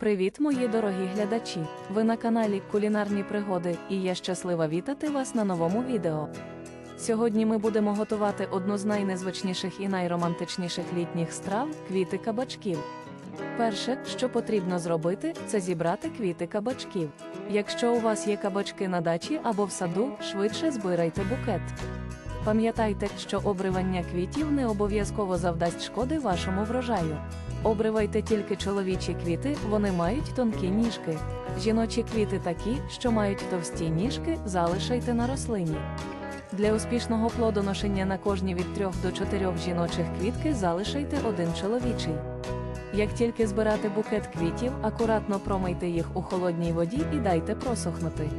Привіт, мої дорогі глядачі! Ви на каналі Кулінарні Пригоди, і я щаслива вітати вас на новому відео. Сьогодні ми будемо готувати одну з найнезвичніших і найромантичніших літніх страв квіти кабачків. Перше, що потрібно зробити, це зібрати квіти кабачків. Якщо у вас є кабачки на дачі або в саду, швидше збирайте букет. Пам'ятайте, що обривання квітів не обов'язково завдасть шкоди вашому врожаю. Обривайте тільки чоловічі квіти, вони мають тонкі ніжки. Жіночі квіти такі, що мають товсті ніжки, залишайте на рослині. Для успішного плодоношення на кожні від 3 до 4 жіночих квітки залишайте один чоловічий. Як тільки збирати букет квітів, акуратно промийте їх у холодній воді і дайте просохнути.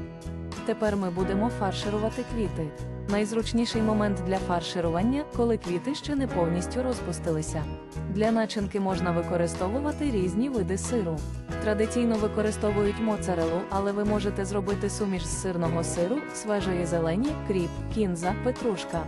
Тепер ми будемо фарширувати квіти. Найзручніший момент для фарширування, коли квіти ще не повністю розпустилися. Для начинки можна використовувати різні види сиру. Традиційно використовують моцарелу, але ви можете зробити суміш з сирного сиру, свежої зелені, кріп, кінза, петрушка.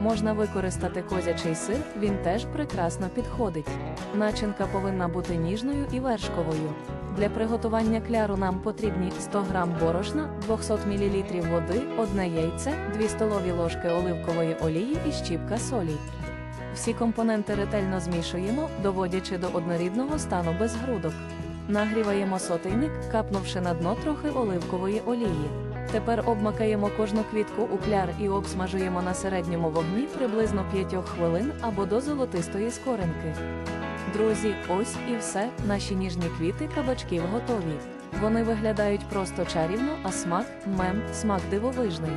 Можна використати козячий сир, він теж прекрасно підходить. Начинка повинна бути ніжною і вершковою. Для приготування кляру нам потрібні 100 г борошна, 200 мл води, одне яйце, 2 столові ложки оливкової олії і щіпка солі. Всі компоненти ретельно змішуємо, доводячи до однорідного стану без грудок. Нагріваємо сотейник, капнувши на дно трохи оливкової олії. Тепер обмакаємо кожну квітку у кляр і обсмажуємо на середньому вогні приблизно 5 хвилин або до золотистої скоринки. Друзі, ось і все, наші ніжні квіти кабачків готові. Вони виглядають просто чарівно, а смак мем, смак дивовижний.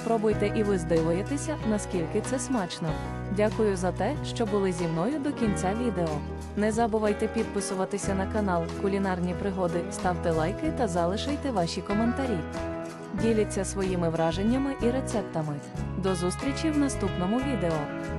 Спробуйте і ви здивуєтеся, наскільки це смачно. Дякую за те, що були зі мною до кінця відео. Не забувайте підписуватися на канал Кулінарні пригоди, ставте лайки та залишайте ваші коментарі. Діліться своїми враженнями і рецептами. До зустрічі в наступному відео.